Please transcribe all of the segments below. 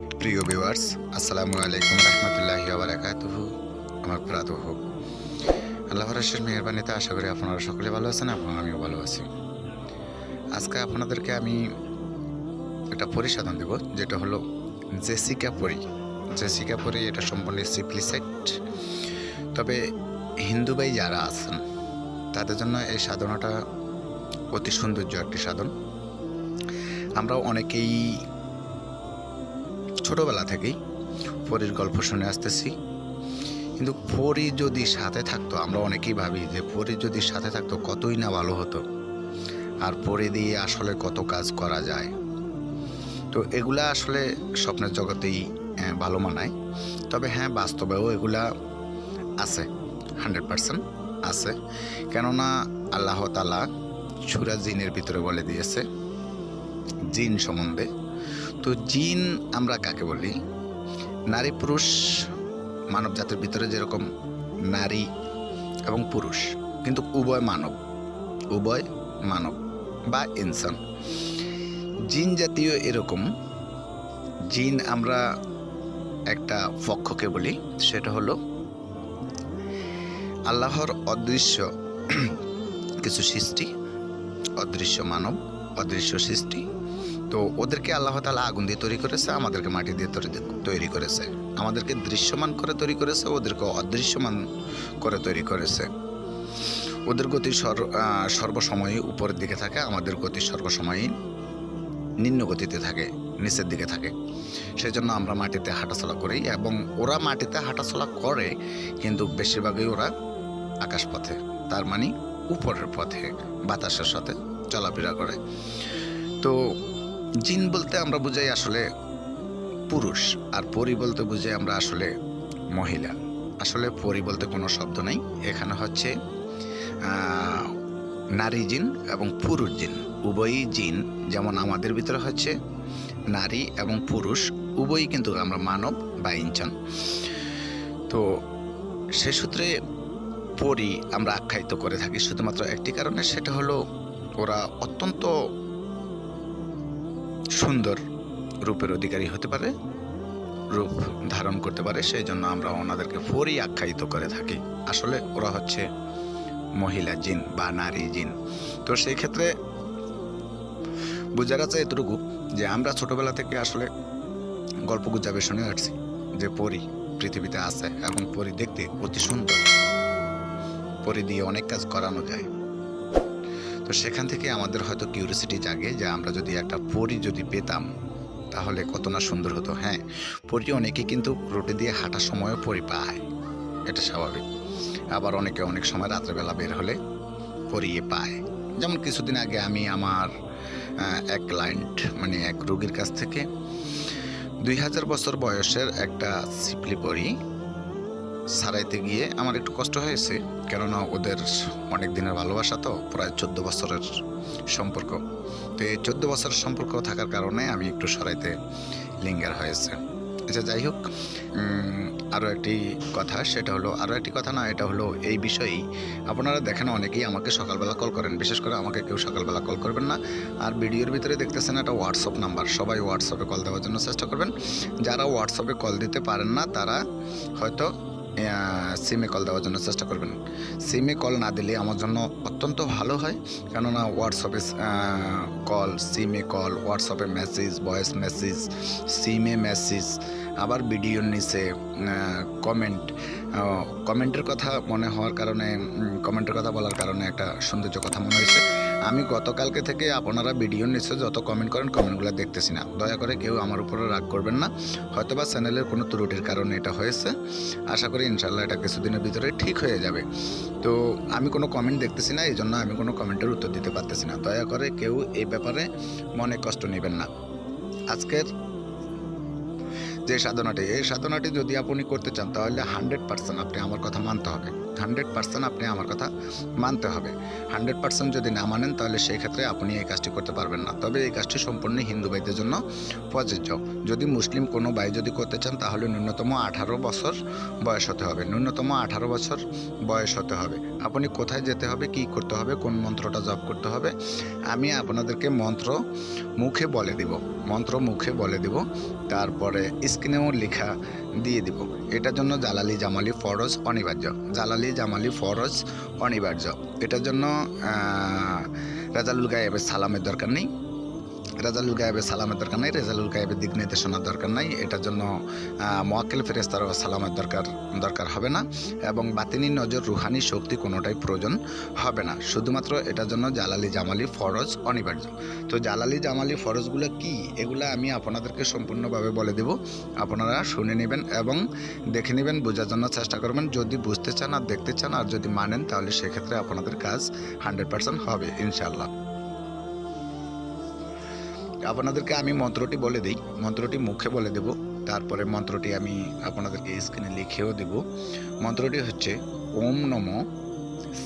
প্রিয় ভিউয়ার্স, আসসালামু আলাইকুম রহমতুল্লাহি বারাকাতুহ। আমার প্রাত হোক। আল্লাহ রসের মেহরবানিতে আশা করি আপনারা সকলে ভালো আছেন এবং আমিও ভালো আছি। আজকে আপনাদেরকে আমি একটা পরিসাধন দেব, যেটা হলো জেসিকা পরি। জেসিকা পরি এটা সম্পূর্ণ সিপ্লিসেট তবে হিন্দু ভাই যারা আছেন, তাদের জন্য এই সাধনাটা অতি সৌন্দর্য একটি সাধন। আমরা অনেকেই ছোটবেলা থেকেই পরীর গল্প শুনে আসতেছি। কিন্তু পরী যদি সাথে থাকতো আমরা অনেকেই ভাবি যে পরী যদি সাথে থাকতো কতই না ভালো হতো। আর পরে দিয়ে আসলে কত কাজ করা যায়। তো এগুলা আসলে স্বপ্নের জগতেই আহ, ভালো মানায়। তবে হ্যাঁ বাস্তবেও এগুলা আছে হান্ড্রেড পার্সেন্ট আছে। কেননা আল্লাহ তালা সুরা জিনের ভিতরে বলে দিয়েছে জিন সম্বন্ধে তো জিন আমরা কাকে বলি? নারী, পুরুষ, মানব জাতির ভিতরে যেরকম নারী এবং পুরুষ, কিন্তু উভয় মানব উভয় মানব বা ইনসান। জিন জাতীয় এরকম, জিন আমরা একটা পক্ষকে বলি, সেটা হলো আল্লাহর অদৃশ্য কিছু সৃষ্টি, অদৃশ্য মানব, অদৃশ্য সৃষ্টি তো ওদেরকে আল্লাহ তালা আগুন দিয়ে তৈরি করেছে, আমাদেরকে মাটি দিয়ে তৈরি- তৈরি করেছে। আমাদেরকে দৃশ্যমান করে তৈরি করেছে, ওদেরকে অদৃশ্যমান করে তৈরি করেছে। ওদের গতি সর সর্বসময়ই উপরের দিকে থাকে, আমাদের গতি সর্বসময়ই নিম্ন গতিতে থাকে, নিচের দিকে থাকে। সেই জন্য আমরা মাটিতে হাঁটাচলা করি এবং ওরা মাটিতে হাঁটাচলা করে, কিন্তু বেশিরভাগই ওরা আকাশপথে, তার মানে উপরের পথে বাতাসের সাথে চলাফেরা করে। তো জিন বলতে আমরা বুঝাই আসলে পুরুষ, আর পরি বলতে বুঝাই আমরা আসলে মহিলা। আসলে পরি বলতে কোনো শব্দ নেই, এখানে হচ্ছে নারী জিন এবং পুরুষ জিন। উভয়ই জিন, যেমন আমাদের ভিতরে হচ্ছে নারী এবং পুরুষ, উভয়ই কিন্তু আমরা মানব বা ইনচান তো সে সূত্রে পরি আমরা আখ্যায়িত করে থাকি। শুধুমাত্র একটি কারণে, সেটা হলো ওরা অত্যন্ত সুন্দর রূপের অধিকারী হতে পারে, রূপ ধারণ করতে পারে সেই জন্য আমরা ওনাদেরকে পরি আখ্যায়িত করে থাকি। আসলে ওরা হচ্ছে মহিলা জিন বা নারী জিন। তো সেই ক্ষেত্রে বোঝা যাচ্ছে এতটুকু যে আমরা ছোটবেলা থেকে আসলে গল্প গুজাবে শুনে আসছি যে পরি পৃথিবীতে আছে এবং পরি দেখতে অতি সুন্দর। পরি দিয়ে অনেক কাজ করানো যায়। তো সেখান থেকে আমাদের হয়তো কিউরিসিটি জাগে যে আমরা যদি একটা পরি যদি পেতাম, তাহলে কত না সুন্দর হতো। হ্যাঁ পরি অনেকে কিন্তু রোডে দিয়ে হাঁটার সময়ও পরি পায়। এটা স্বাভাবিক। আবার অনেকে অনেক সময় রাত্রেবেলা বের হলে পরিয়ে পায়। যেমন কিছুদিন আগে আমি আমার এক ক্লায়েন্ট মানে এক রোগীর কাছ থেকে দুই হাজার বছর বয়সের একটা সিপলি পরি সারাইতে গিয়ে আমার একটু কষ্ট হয়েছে। কেননা ওদের অনেক দিনের ভালোবাসা তো, প্রায় চোদ্দ বছরের সম্পর্ক। তো এই চোদ্দ বছরের সম্পর্ক থাকার কারণে আমি একটু সরাইতে লিঙ্গার হয়েছে। আচ্ছা যাই হোক আরও একটি কথা, সেটা হলো আরও একটি কথা না, এটা হলো এই বিষয়েই। আপনারা দেখেন অনেকেই আমাকে সকালবেলা কল করেন। বিশেষ করে আমাকে কেউ সকালবেলা কল করবেন না। আর ভিডিওর ভিতরে দেখতেছেন একটা হোয়াটসঅ্যাপ নাম্বার সবাই হোয়াটসঅ্যাপে কল দেওয়ার জন্য চেষ্টা করবেন। যারা হোয়াটসঅ্যাপে কল দিতে পারেন না, তারা হয়তো সিমে কল দেওয়ার জন্য চেষ্টা করবেন। সিমে কল না দিলে আমার জন্য অত্যন্ত ভালো হয়। কেননা হোয়াটসঅ্যাপে কল সিমে কল হোয়াটসঅ্যাপে মেসেজ ভয়েস মেসেজ সিমে মেসেজ আবার ভিডিওর নিচে কমেন্ট কমেন্টের কথা মনে হওয়ার কারণে কমেন্টের কথা বলার কারণে একটা সৌন্দর্য কথা মনে হয়েছে। আমি গতকালকে থেকে আপনারা ভিডিওর নিচে যত কমেন্ট করেন কমেন্টগুলো দেখতেছি না। দয়া করে কেউ আমার উপরে রাগ করবেন না। হয়তো বা চ্যানেলের কোনো ত্রুটির কারণে এটা হয়েছে। আশা করি ইনশাল্লাহ এটা কিছুদিনের ভিতরে ঠিক হয়ে যাবে। তো আমি কোনো কমেন্ট দেখতেছি না এই জন্য আমি কোনো কমেন্টের উত্তর দিতে পারতেছি না। দয়া করে কেউ এই ব্যাপারে মনে কষ্ট নেবেন না। আজকের যে সাধনাটি, এই সাধনাটি যদি আপনি করতে চান, তাহলে হান্ড্রেড পার্সেন্ট আপনি আমার কথা মানতে হবে। হান্ড্রেড পার্সেন্ট আপনি আমার কথা মানতে হবে। হান্ড্রেড পার্সেন্ট যদি না মানেন, তাহলে সেই ক্ষেত্রে আপনি এই কাজটি করতে পারবেন না। তবে এই কাজটি সম্পূর্ণ হিন্দু ভাইদের জন্য প্রযোজ্য। যদি মুসলিম কোনো ভাই যদি করতে চান, তাহলে ন্যূনতম আঠারো বছর বয়স হতে হবে। ন্যূনতম আঠারো বছর বয়স হতে হবে। আপনি কোথায় যেতে হবে, কি করতে হবে, কোন মন্ত্রটা জপ করতে হবে, আমি আপনাদেরকে মন্ত্র মুখে বলে দিব। মন্ত্র মুখে বলে দিব। তারপরে স্ক্রিনেও লেখা দিয়ে দিব। এটার জন্য জালালি জামালি ফরজ অনিবার্য। জালালি জামালি ফরজ অনিবার্য। এটার জন্য রাজালুল গায়েবের সালামের দরকার নেই। রাজালুল গায়েবের সালামের দরকার নেই রেজালুল গায়েবের দিক নির্দেশনার দরকার নাই। এটার জন্য মোয়াক্কেল ফেরেস্তার সালামের দরকার দরকার হবে না এবং বাতিনি নজর, রুহানি শক্তি কোনোটাই প্রয়োজন হবে না। শুধুমাত্র এটার জন্য জালালি জামালি ফরজ অনিবার্য। তো জালালি জামালি ফরজগুলো কি? এগুলো আমি আপনাদেরকে সম্পূর্ণভাবে বলে দেব। আপনারা শুনে নেবেন এবং দেখে নেবেন, বোঝার জন্য চেষ্টা করবেন। যদি বুঝতে চান আর দেখতে চান আর যদি মানেন, তাহলে সেক্ষেত্রে আপনাদের কাজ হান্ড্রেড পার্সেন্ট হবে ইনশাল্লাহ আপনাদেরকে আমি মন্ত্রটি বলে দিই, মন্ত্রটি মুখে বলে দেব, তারপরে মন্ত্রটি আমি আপনাদেরকে স্ক্রিনে লিখেও দেব। মন্ত্রটি হচ্ছে, ওম নম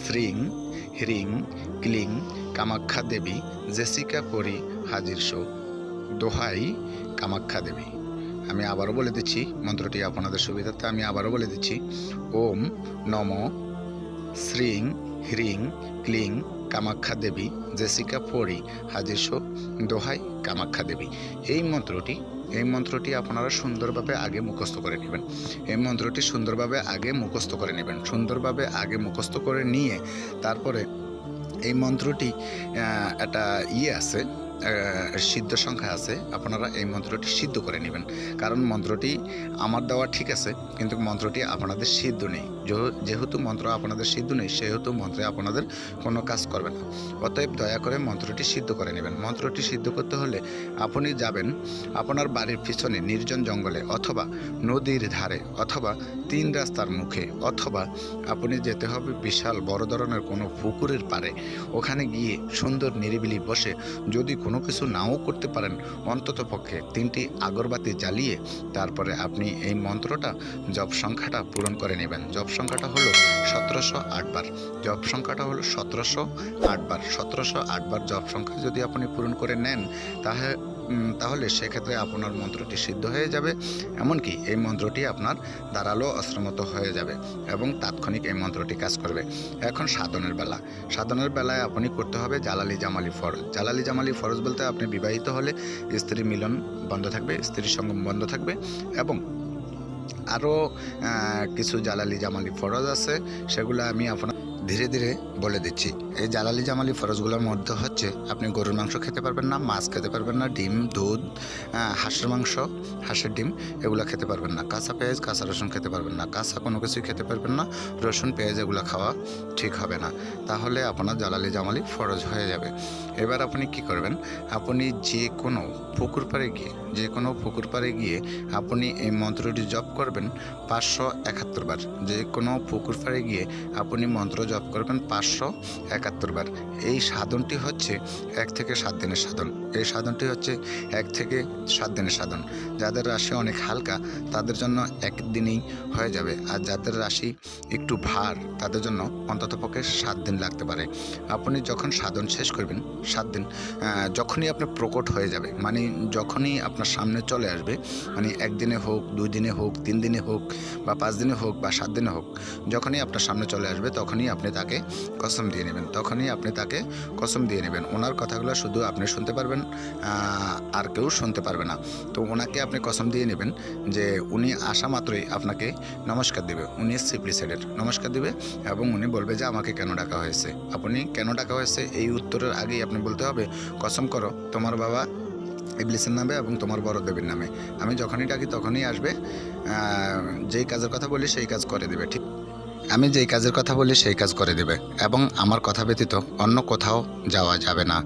শ্রীং হ্রিং ক্লিং কামাখ্যা দেবী জেসিকা পরি হাজির শো দোহাই কামাখ্যা দেবী। আমি আবারও বলে দিচ্ছি, মন্ত্রটি আপনাদের সুবিধার্থে আমি আবারও বলে দিচ্ছি, ওম নম শ্রীং হ্রিং ক্লিং কামাখ্যা দেবী, জেসিকা পড়ি হাজির দোহাই, কামাখ্যা দেবী। এই মন্ত্রটি এই মন্ত্রটি আপনারা সুন্দরভাবে আগে মুখস্থ করে নেবেন। এই মন্ত্রটি সুন্দরভাবে আগে মুখস্থ করে নেবেন। সুন্দরভাবে আগে মুখস্থ করে নিয়ে তারপরে এই মন্ত্রটি একটা ইয়ে আছে সিদ্ধ সংখ্যা আছে, আপনারা এই মন্ত্রটি সিদ্ধ করে নেবেন। কারণ মন্ত্রটি আমার দেওয়া ঠিক আছে, কিন্তু মন্ত্রটি আপনাদের সিদ্ধ নেই। যেহেতু মন্ত্র আপনাদের সিদ্ধ নেই, সেহেতু মন্ত্রে আপনাদের কোনো কাজ করবে না। অতএব দয়া করে মন্ত্রটি সিদ্ধ করে নেবেন। মন্ত্রটি সিদ্ধ করতে হলে আপনি যাবেন আপনার বাড়ির পিছনে নির্জন জঙ্গলে অথবা নদীর ধারে অথবা তিন রাস্তার মুখে অথবা আপনি যেতে হবে বিশাল বড় ধরনের কোনো পুকুরের পাড়ে। ওখানে গিয়ে সুন্দর নিরিবিলি বসে যদি কোনো কিছু নাও করতে পারেন, অন্তত পক্ষে তিনটি আগরবাতি জ্বালিয়ে তারপরে আপনি এই মন্ত্রটা জব সংখ্যাটা পূরণ করে নেবেন। জব সংখ্যাটা হলো সতেরোশো আটবার জব সংখ্যাটা হলো সতেরোশো আটবার সতেরোশো আটবার জব সংখ্যা যদি আপনি পূরণ করে নেন তাহলে তাহলে সেক্ষেত্রে আপনার মন্ত্রটি সিদ্ধ হয়ে যাবে। এমনকি এই মন্ত্রটি আপনার দাঁড়াল অস্ত্রমত হয়ে যাবে এবং তাৎক্ষণিক এই মন্ত্রটি কাজ করবে। এখন সাধনের বেলা। সাধনের বেলায় আপনি করতে হবে জালালি জামালি ফরজ। জালালি জামালি ফরজ বলতে আপনি বিবাহিত হলে স্ত্রী মিলন বন্ধ থাকবে স্ত্রীর সঙ্গম বন্ধ থাকবে এবং আরও কিছু জালালি জামালি ফরজ আছে, সেগুলো আমি আপনার ধীরে ধীরে বলে দিচ্ছি। এই জালালি জামালি ফরজগুলোর মধ্যে হচ্ছে, আপনি গরুর মাংস খেতে পারবেন না, মাছ খেতে পারবেন না, ডিম, দুধ হাঁসের মাংস, হাঁসের ডিম, এগুলো খেতে পারবেন না। কাঁচা পেঁয়াজ, কাঁচা রসুন খেতে পারবেন না। কাঁচা কোনো কিছুই খেতে পারবেন না, রসুন, পেঁয়াজ এগুলো খাওয়া ঠিক হবে না। তাহলে আপনার জালালি জামালি ফরজ হয়ে যাবে। এবার আপনি কি করবেন, আপনি যে কোনো পুকুর পাড়ে গিয়ে, যে কোনো পুকুর পাড়ে গিয়ে আপনি এই মন্ত্রটি জপ করবেন পাঁচশো একাত্তর বার। যে কোনো পুকুর পাড়ে গিয়ে আপনি মন্ত্র জপ করবেন পাঁচশো একাত্তর বার। এই সাধনটি হচ্ছে এক থেকে সাত দিনের সাধন। এই সাধনটি হচ্ছে এক থেকে সাত দিনের সাধন। যাদের রাশি অনেক হালকা, তাদের জন্য একদিনেই হয়ে যাবে। আর যাদের রাশি একটু ভার, তাদের জন্য অন্ততপক্ষে সাত দিন লাগতে পারে। আপনি যখন সাধন শেষ করবেন, সাত দিন যখনই আপনার প্রকট হয়ে যাবে মানে যখনই আপনার সামনে চলে আসবে মানে একদিনে হোক, দুই দিনে হোক, তিন দিনে হোক, বা পাঁচ দিনে হোক, বা সাত দিনে হোক, যখনই আপনার সামনে চলে আসবে, তখনই আপনি তাকে কসম দিয়ে নেবেন। তখনই আপনি তাকে কসম দিয়ে নেবেন। ওনার কথাগুলো শুধু আপনি শুনতে পারবেন আর কেউ শুনতে পারবে না। তো ওনাকে আপনি কসম দিয়ে নেবেন যে উনি আসা মাত্রই আপনাকে নমস্কার দেবে। উনি সিপ্লি সাইডের নমস্কার দেবে এবং উনি বলবে যে আমাকে কেন ডাকা হয়েছে। আপনি কেন ডাকা হয়েছে? এই উত্তরের আগেই আপনি বলতে হবে, কসম করো, তোমার বাবা ইবলিসের নামে এবং তোমার বড় দেবীর নামে। আমি যখনই ডাকি তখনই আসবে যেই কাজের কথা বলি সেই কাজ করে দেবে, ঠিক? আমি যেই কাজের কথা বলি সেই কাজ করে দেবে এবং আমার কথা ব্যতীত অন্য কোথাও যাওয়া যাবে না।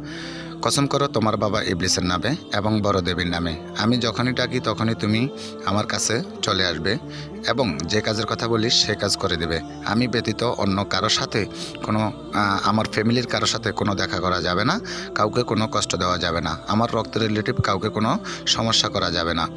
কসম করো তোমার বাবা ইবলিসের নামে এবং বড় দেবীর নামে। আমি যখনই ডাকি তখনই তুমি আমার কাছে চলে আসবে এবং যে কাজের কথা বলি সে কাজ করে দেবে। আমি ব্যতীত অন্য কারোর সাথে কোনো আমার ফ্যামিলির কারোর সাথে কোনো দেখা করা যাবে না। কাউকে কোনো কষ্ট দেওয়া যাবে না। আমার রক্ত রিলেটিভ কাউকে কোনো সমস্যা করা যাবে না।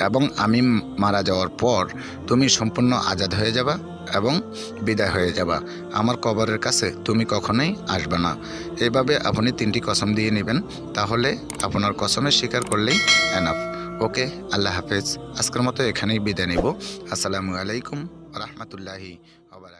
এবং আমি মারা যাওয়ার পর তুমি সম্পূর্ণ আজাদ হয়ে যাবা এবং বিদায় হয়ে যাবা। আমার কবরের কাছে তুমি কখনোই আসবে না। এভাবে আপনি তিনটি কসম দিয়ে নেবেন। তাহলে আপনার কসমের স্বীকার করলেই এনাফ ওকে আল্লাহ হাফেজ। আজকের মতো এখানেই বিদায় নেব। আসসালামু আলাইকুম রহমতুল্লাহি আবার